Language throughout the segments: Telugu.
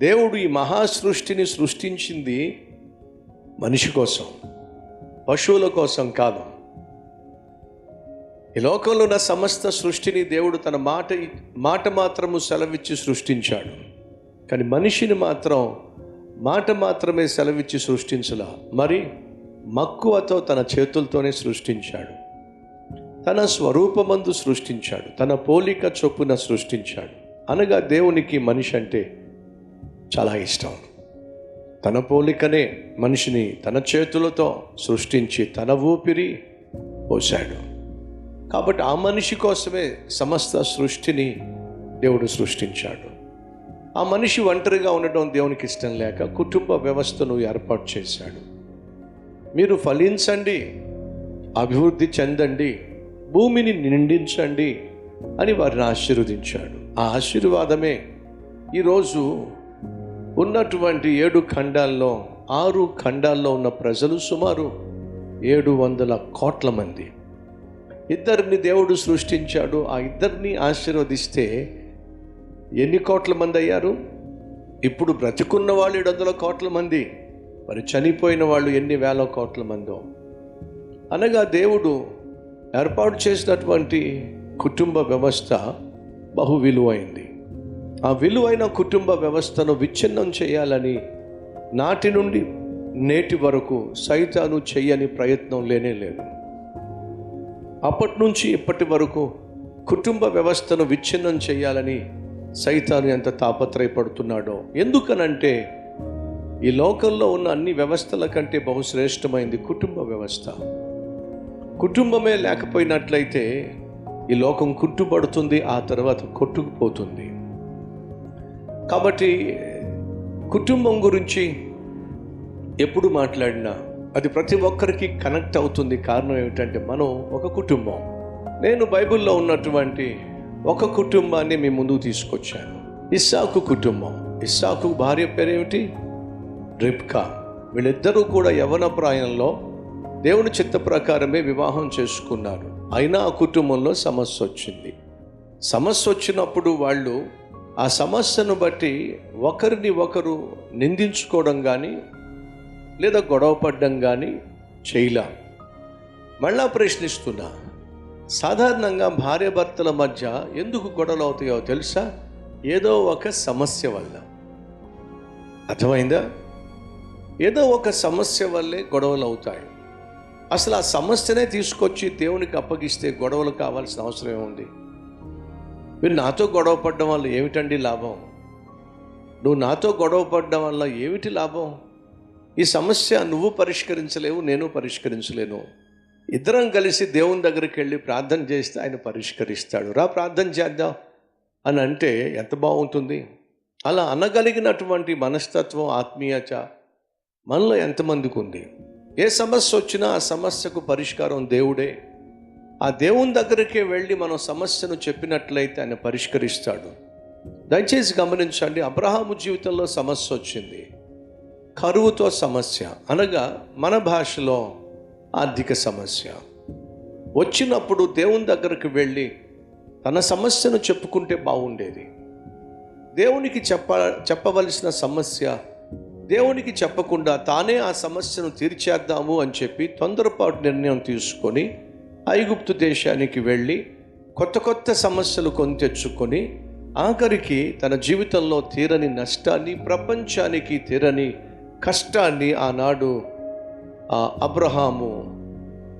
దేవుడు ఈ మహా సృష్టిని సృష్టించింది మనిషి కోసం పశువుల కోసం కాదు. ఈ లోకంలో ఉన్న సమస్త సృష్టిని దేవుడు తన మాట మాట మాత్రము సెలవిచ్చి సృష్టించాడు. కానీ మనిషిని మాత్రం మాట మాత్రమే సెలవిచ్చి సృష్టించలా. మరి మక్కువతో తన చేతులతోనే సృష్టించాడు. తన స్వరూపమందు సృష్టించాడు. తన పోలిక చొప్పున సృష్టించాడు. అనగా దేవునికి మనిషి అంటే చాలా ఇష్టం. తన పోలికనే మనిషిని తన చేతులతో సృష్టించి తన ఊపిరి పోశాడు. కాబట్టి ఆ మనిషి కోసమే సమస్త సృష్టిని దేవుడు సృష్టించాడు. ఆ మనిషి ఒంటరిగా ఉండడం దేవునికి ఇష్టం లేక కుటుంబ వ్యవస్థను ఏర్పాటు చేశాడు. మీరు ఫలించండి అభివృద్ధి చెందండి భూమిని నిండించండి అని వారిని ఆశీర్వదించాడు. ఆ ఆశీర్వాదమే ఈరోజు ఉన్నటువంటి ఏడు ఖండాల్లో ఆరు ఖండాల్లో ఉన్న ప్రజలు సుమారు ఏడు వందల కోట్ల మంది. ఇద్దరిని దేవుడు సృష్టించాడు. ఆ ఇద్దరిని ఆశీర్వదిస్తే ఎన్ని కోట్ల మంది అయ్యారు? ఇప్పుడు బ్రతికున్న వాళ్ళు ఏడు వందల కోట్ల మంది. మరి చనిపోయిన వాళ్ళు ఎన్ని వేల కోట్ల మందో. అనగా దేవుడు ఏర్పాటు చేసినటువంటి కుటుంబ వ్యవస్థ బహు విలువైంది. ఆ విలువైన కుటుంబ వ్యవస్థను విచ్ఛిన్నం చేయాలని నాటి నుండి నేటి వరకు సైతాను చేయని ప్రయత్నం లేనే లేదు. అప్పటి నుంచి ఇప్పటి వరకు కుటుంబ వ్యవస్థను విచ్ఛిన్నం చేయాలని సైతాను ఎంత తాపత్రయపడుతున్నాడో. ఎందుకనంటే ఈ లోకంలో ఉన్న అన్ని వ్యవస్థల కంటే బహుశ్రేష్టమైంది కుటుంబ వ్యవస్థ. కుటుంబమే లేకపోయినట్లయితే ఈ లోకం కుట్టుబడుతుంది ఆ తర్వాత కొట్టుకుపోతుంది. కాబట్టి కుటుంబం గురించి ఎప్పుడు మాట్లాడినా అది ప్రతి ఒక్కరికి కనెక్ట్ అవుతుంది. కారణం ఏమిటంటే మనం ఒక కుటుంబం. నేను బైబిల్లో ఉన్నటువంటి ఒక కుటుంబాన్ని మీ ముందుకు తీసుకొచ్చాను. ఇస్సాకు కుటుంబం. ఇస్సాకు భార్య పేరేమిటి? రిబ్కా. వీళ్ళిద్దరూ కూడా యవన ప్రాయంలో దేవుని చిత్త ప్రకారమే వివాహం చేసుకున్నారు. అయినా ఆ కుటుంబంలో సమస్య వచ్చింది. సమస్య వచ్చినప్పుడు వాళ్ళు ఆ సమస్యను బట్టి ఒకరిని ఒకరు నిందించుకోవడం కానీ లేదా గొడవ పడడం కానీ చేయలా. మళ్ళా ప్రశ్నిస్తున్నా సాధారణంగా భార్యాభర్తల మధ్య ఎందుకు గొడవలు అవుతాయో తెలుసా? ఏదో ఒక సమస్య వల్ల. అర్థమైందా? ఏదో ఒక సమస్య వల్లే గొడవలు అవుతాయి. అసలు ఆ సమస్యనే తీసుకొచ్చి దేవునికి అప్పగిస్తే గొడవలు కావాల్సిన అవసరం ఏముంది? మీరు నాతో గొడవ పడడం వల్ల ఏమిటండి లాభం? నువ్వు నాతో గొడవ పడడం వల్ల ఏమిటి లాభం? ఈ సమస్య నువ్వు పరిష్కరించలేవు నేను పరిష్కరించలేను. ఇద్దరం కలిసి దేవుని దగ్గరికి వెళ్ళి ప్రార్థన చేస్తే ఆయన పరిష్కరిస్తాడు. రా ప్రార్థన చేద్దాం. అని అంటే ఎంత బాగుంటుంది? అలా అనగలిగినటువంటి మనస్తత్వం ఆత్మీయత మనలో ఎంతమందికి ఉంది? ఏ సమస్య వచ్చినా ఆ సమస్యకు పరిష్కారం దేవుడే. ఆ దేవుని దగ్గరికే వెళ్ళి మనం సమస్యను చెప్పినట్లయితే ఆయన పరిష్కరిస్తాడు. దయచేసి గమనించండి అబ్రహాము జీవితంలో సమస్య వచ్చింది. కరువుతో సమస్య అనగా మన భాషలో ఆర్థిక సమస్య. వచ్చినప్పుడు దేవుని దగ్గరికి వెళ్ళి తన సమస్యను చెప్పుకుంటే బాగుండేది. దేవునికి చెప్ప చెప్పవలసిన సమస్య దేవునికి చెప్పకుండా తానే ఆ సమస్యను తీర్చేద్దాము అని చెప్పి తొందరపాటు నిర్ణయం తీసుకొని ఐగుప్తు దేశానికి వెళ్ళి కొత్త కొత్త సమస్యలు కొని తెచ్చుకొని ఆఖరికి తన జీవితంలో తీరని నష్టాన్ని ప్రపంచానికి తీరని కష్టాన్ని ఆనాడు ఆ అబ్రహాము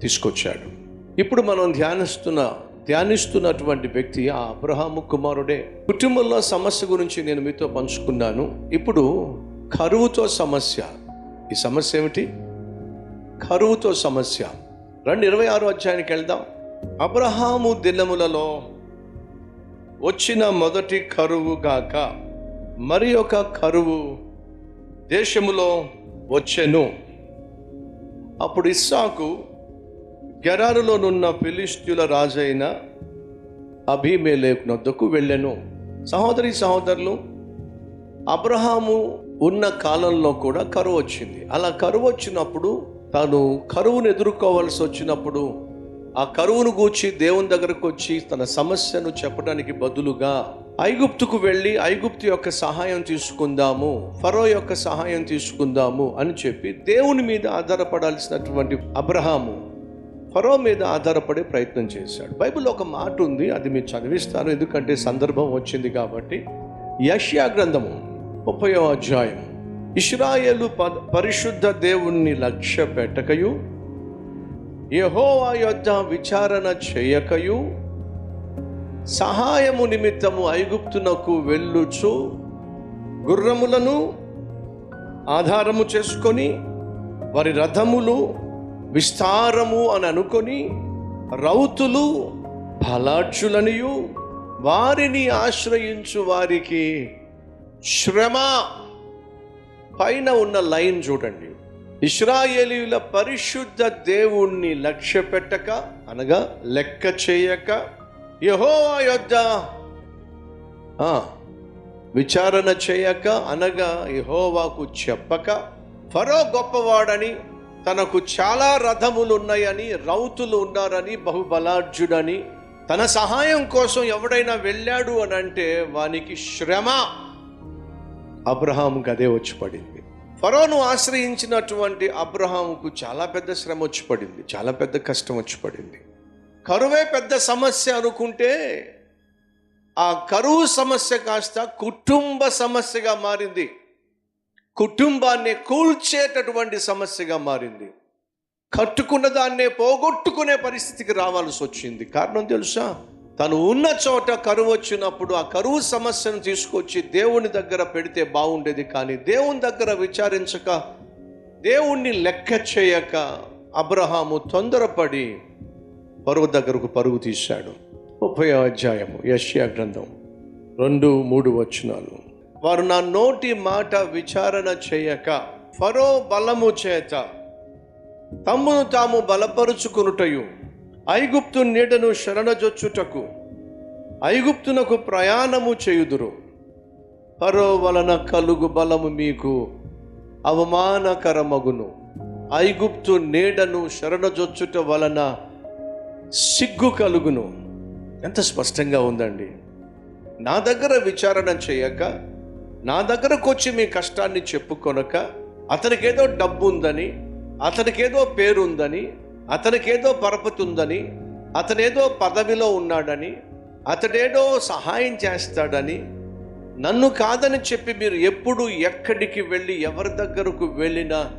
తీసుకొచ్చాడు. ఇప్పుడు మనం ధ్యానిస్తున్న ధ్యానిస్తున్నటువంటి వ్యక్తి ఆ అబ్రహాము కుమారుడే. కుటుంబంలో సమస్య గురించి నేను మీతో పంచుకున్నాను. ఇప్పుడు కరువుతో సమస్య. ఈ సమస్య ఏమిటి? కరువుతో సమస్య. రెండు ఇరవై ఆరు అధ్యాయానికి వెళ్దాం. అబ్రహాము దినములలో వచ్చిన మొదటి కరువు గాక మరి ఒక కరువు దేశములో వచ్చెను. అప్పుడు ఇస్సాకు గెరారులోనున్న ఫిలిస్తీన్ల రాజైన అభిమేలేకునొద్దకు వెళ్ళెను. సహోదరి సహోదరులు అబ్రహాము ఉన్న కాలంలో కూడా కరువు వచ్చింది. అలా కరువు వచ్చినప్పుడు తాను కరువును ఎదుర్కోవాల్సి వచ్చినప్పుడు ఆ కరువును గూర్చి దేవుని దగ్గరకు వచ్చి తన సమస్యను చెప్పడానికి బదులుగా ఐగుప్తుకు వెళ్ళి ఐగుప్తు యొక్క సహాయం తీసుకుందాము ఫరో యొక్క సహాయం తీసుకుందాము అని చెప్పి దేవుని మీద ఆధారపడాల్సినటువంటి అబ్రహాము ఫరో మీద ఆధారపడే ప్రయత్నం చేశాడు. బైబిల్ ఒక మాట ఉంది అది మీరు చదివిస్తాను ఎందుకంటే సందర్భం వచ్చింది కాబట్టి యష్యా గ్రంథము ముప్పయో అధ్యాయం ఇస్రాయేలు ప- పరిశుద్ధ దేవుణ్ణి లక్ష్య పెట్టకయు యహోవా యొద్ద విచారణ చేయకయు సహాయము నిమిత్తము ఐగుప్తునకు వెళ్ళుచు గుర్రములను ఆధారము చేసుకొని వారి రథములు విస్తారము అని అనుకొని రౌతులు బలాఢ్యులనియు వారిని ఆశ్రయించు వారికి శ్రమ పైన ఉన్న లైన్ చూడండి. ఇస్రాయేలీయుల పరిశుద్ధ దేవుణ్ణి లక్ష్య పెట్టక అనగా లెక్క చేయక యహోవా యొద్ద విచారణ చేయక అనగా యహోవాకు చెప్పక ఫరో గొప్పవాడని తనకు చాలా రథములు ఉన్నాయని రౌతులు ఉన్నారని బహుబలార్జుడని తన సహాయం కోసం ఎవడైనా వెళ్ళాడు అని అంటే వానికి శ్రమ. అబ్రహాంకి అదే వచ్చి పడింది ఫరోను ఆశ్రయించినటువంటి అబ్రహాంకు చాలా పెద్ద శ్రమ వచ్చి పడింది చాలా పెద్ద కష్టం వచ్చి పడింది కరువే పెద్ద సమస్య అనుకుంటే ఆ కరువు సమస్య కాస్త కుటుంబ సమస్యగా మారింది. కుటుంబాన్ని కూల్చేటటువంటి సమస్యగా మారింది. కట్టుకున్న దాన్నే పోగొట్టుకునే పరిస్థితికి రావాల్సి వచ్చింది. కారణం తెలుసా? తను ఉన్న చోట కరువు వచ్చినప్పుడు ఆ కరువు సమస్యను తీసుకొచ్చి దేవుని దగ్గర పెడితే బాగుండేది కానీ దేవుని దగ్గర విచారించక దేవుణ్ణి లెక్క చేయక అబ్రహాము తొందరపడి పరువు దగ్గరకు పరుగు తీశాడు. ముప్పై అధ్యాయము యష్యా గ్రంథం రెండు మూడు వచనాలు. వారు నా నోటి మాట విచారణ చేయక ఫరో బలము చేత తమ్మును తాము బలపరుచుకునుటయు ఐగుప్తు నీడను శరణజొచ్చుటకు ఐగుప్తునకు ప్రయాణము చేయుదురు. పరో వలన కలుగు బలము మీకు అవమానకరమగును. ఐగుప్తు నీడను శరణజొచ్చుట వలన సిగ్గు కలుగును. ఎంత స్పష్టంగా ఉందండి. నా దగ్గర విచారణ చేయక నా దగ్గరకు వచ్చి మీ కష్టాన్ని చెప్పుకొనక అతనికేదో డబ్బు ఉందని అతనికేదో పేరు ఉందని అతనికేదో పరపతి ఉందని అతనేదో పదవిలో ఉన్నాడని అతడేదో సహాయం చేస్తాడని నన్ను కాదని చెప్పి మీరు ఎప్పుడు ఎక్కడికి వెళ్ళి ఎవరి దగ్గరకు వెళ్ళినా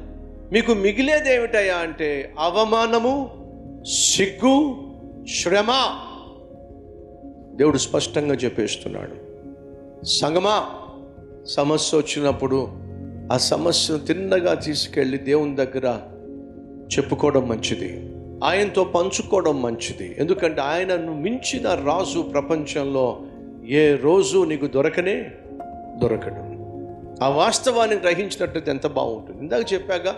మీకు మిగిలేదేమిటయా అంటే అవమానము సిగ్గు శ్రమ. దేవుడు స్పష్టంగా చెప్పేస్తున్నాడు. సంగమా సమస్య వచ్చినప్పుడు ఆ సమస్యను తిన్నగా తీసుకెళ్ళి దేవుని దగ్గర చెప్పుకోవడం మంచిది. ఆయనతో పంచుకోవడం మంచిది. ఎందుకంటే ఆయనను మించిన రాజు ప్రపంచంలో ఏ రోజు నీకు దొరకనే దొరకడు. ఆ వాస్తవాన్ని గ్రహించినట్లయితే ఎంత బాగుంటుంది. ఇందాక చెప్పాక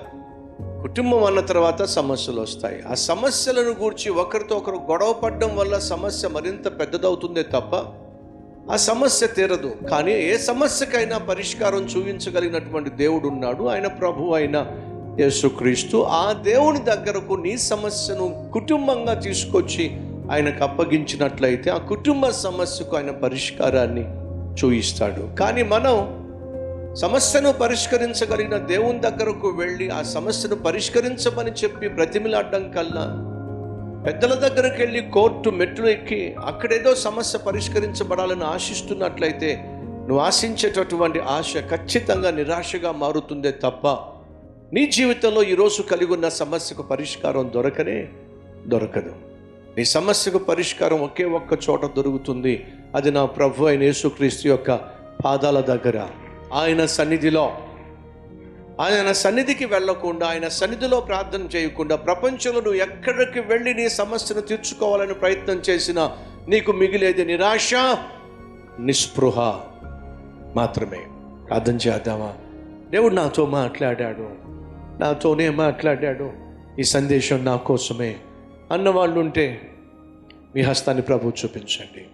కుటుంబం అన్న తర్వాత సమస్యలు వస్తాయి. ఆ సమస్యలను గూర్చి ఒకరితో ఒకరు గొడవ పడడం వల్ల సమస్య మరింత పెద్దదవుతుందే తప్ప ఆ సమస్య తీరదు. కానీ ఏ సమస్యకైనా పరిష్కారం చూపించగలిగినటువంటి దేవుడు ఉన్నాడు ఆయన ప్రభు అయిన యేసుక్రీస్తు ఆ దేవుని దగ్గరకు నీ సమస్యను కుటుంబంగా తీసుకొచ్చి ఆయనకు అప్పగించినట్లయితే ఆ కుటుంబ సమస్యకు ఆయన పరిష్కారాన్ని చూయిస్తాడు. కానీ మనం సమస్యను పరిష్కరించగలిగిన దేవుని దగ్గరకు వెళ్ళి ఆ సమస్యను పరిష్కరించమని చెప్పి బ్రతిమిలాడడం కల్లా పెద్దల దగ్గరికి వెళ్ళి కోర్టు మెట్లు ఎక్కి అక్కడేదో సమస్య పరిష్కరించబడాలని ఆశిస్తున్నట్లయితే నువ్వు ఆశించేటటువంటి ఆశ ఖచ్చితంగా నిరాశగా మారుతుందే తప్ప నీ జీవితంలో ఈరోజు కలిగి ఉన్న సమస్యకు పరిష్కారం దొరకనే దొరకదు. నీ సమస్యకు పరిష్కారం ఒకే ఒక్క చోట దొరుకుతుంది. అది నా ప్రభు అయిన యేసుక్రీస్తు యొక్క పాదాల దగ్గర. ఆయన సన్నిధిలో. ఆయన సన్నిధికి వెళ్ళకుండా ఆయన సన్నిధిలో ప్రార్థన చేయకుండా ప్రపంచంలో నువ్వు ఎక్కడికి వెళ్ళి నీ సమస్యను తీర్చుకోవాలని ప్రయత్నం చేసినా నీకు మిగిలేది నిరాశ నిస్పృహ మాత్రమే. ప్రార్థన చేద్దామా? దేవుడు నాతో మాట్లాడాడు. నాతోనే మాట్లాడాడు. ఈ సందేశం నా కోసమే. అన్నవాళ్ళు ఉంటే మీ హస్తాన్ని ప్రభు చూపించండి.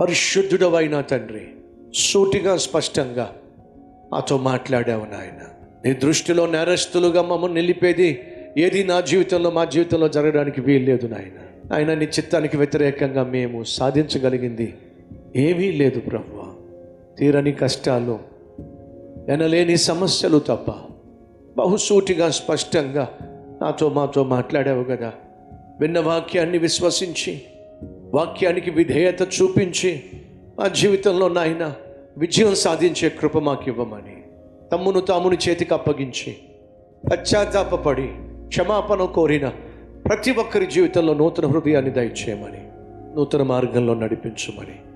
పరిశుద్ధుడవైన తండ్రి సూటిగా స్పష్టంగా మాతో మాట్లాడావు నాయన. నీ దృష్టిలో నేరస్తులుగా మమ్మల్ని నిలిపేది ఏది నా జీవితంలో మా జీవితంలో జరగడానికి వీల్లేదు నాయన. ఆయన నీ చిత్తానికి వ్యతిరేకంగా మేము సాధించగలిగింది ఏమీ లేదు ప్రభు. తీరని కష్టాలు ఎనలేని సమస్యలు తప్ప బహుసూటిగా స్పష్టంగా నాతో మాతో మాట్లాడావు కదా. విన్న వాక్యాన్ని విశ్వసించి వాక్యానికి విధేయత చూపించి మా జీవితంలో నాయన విజయం సాధించే కృప మాకు ఇవ్వమని తమ్మును తాముని చేతికి అప్పగించి పశ్చాత్తాపడి క్షమాపణ కోరిన ప్రతి ఒక్కరి జీవితంలో నూతన హృదయాన్ని దయచేయమని నూతన మార్గంలో నడిపించమని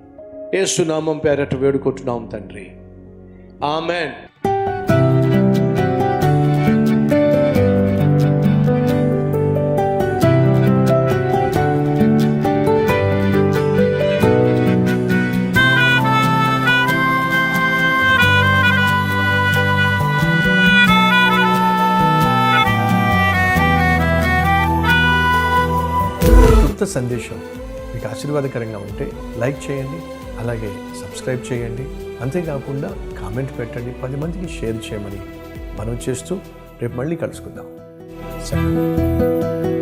ఏసునామం పేరట వేడుకుంటున్నాం తండ్రి. ఆమెన్. కొత్త సందేశం. మీకు ఆశీర్వాదకరంగా ఉంటే లైక్ చేయండి అలాగే సబ్స్క్రైబ్ చేయండి. అంతేకాకుండా కామెంట్ పెట్టండి. పది మందికి షేర్ చేయమని మనం చేస్తూ రేపు మళ్ళీ కలుసుకుందాం. సరే